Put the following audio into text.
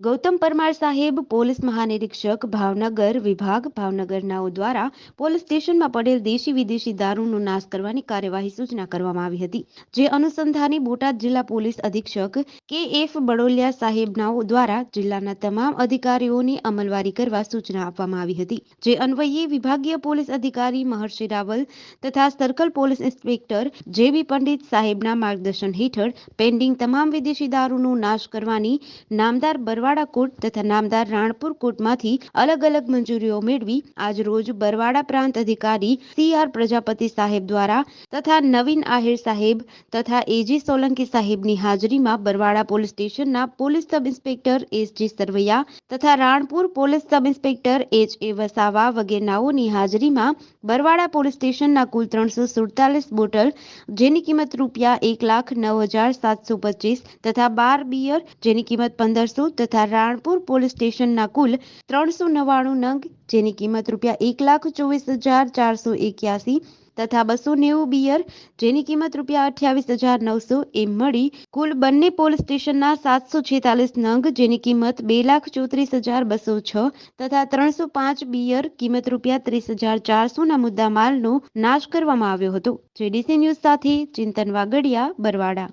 ગૌતમ પરમાર સાહેબ પોલીસ મહાનિરીક્ષક ભાવનગર વિભાગ ભાવનગરનાઓ દ્વારા પોલીસ સ્ટેશનમાં પડેલ દેશી વિદેશી દારૂનો નાશ કરવાની કાર્યવાહી સૂચના કરવામાં આવી હતી, જે અનુસંધાને બોટાદ જિલ્લા પોલીસ અધિક્ષક કે એફ બડોલિયા સાહેબનાઓ દ્વારા જિલ્લાના તમામ અધિકારીઓની અમલવારી કરવા સૂચના આપવામાં આવી હતી, જે અન્વયે વિભાગીય પોલીસ અધિકારી મહર્ષિ રાવલ તથા સર્કલ પોલીસ ઇન્સ્પેક્ટર જે બી પંડિત સાહેબના માર્ગદર્શન હેઠળ પેન્ડિંગ તમામ વિદેશી દારૂનો નાશ કરવાની નામદાર બરવાડા કોર્ટ તથા નામદાર રાણપુર કોર્ટમાંથી અલગ અલગ મંજૂરીઓ મેળવી આજ રોજ બરવાડા પ્રાંત અધિકારી સી આર પ્રજાપતિ સાહેબ દ્વારા તથા નવીન આહિર સાહેબ તથા એજી સોલંકી સાહેબની હાજરીમાં બરવાડા પોલીસ સ્ટેશનના police sub inspector S G Sarvaiya તથા Ranpur police sub inspector H A Vasava વગેરેનાઓની હાજરીમાં બરવાડા પોલીસ સ્ટેશનના કુલ ત્રણસો સુડતાલીસ બોટલ, જેની કિંમત રૂપિયા એક લાખ નવ હજાર સાતસો પચીસ તથા બાર બિયર, જેની કિંમત પંદરસો તથા રાણપુર પોલીસ સ્ટેશનના કુલ ત્રણસો નવ્વાણું નંગ, જેની કિંમત રૂપિયા એક લાખ ચોવીસ હજાર ચારસો એક્યાસી તથા બસો નેવું બિયર, જેની કિંમત રૂપિયા અઠ્યાવીસ હજાર નવસો એમ મળી કુલ બંને પોલીસ સ્ટેશનના સાતસો છેતાલીસ નંગ, જેની કિંમત બે લાખ ચોત્રીસ હજાર બસો છ તથા ત્રણસો પાંચ બિયર, કિંમત રૂપિયા ત્રીસ હજાર ચારસોના મુદ્દા માલનો નાશ કરવામાં આવ્યો હતો. જેડીસી ન્યૂઝ સાથે ચિંતન વાગડિયા, બરવાડા.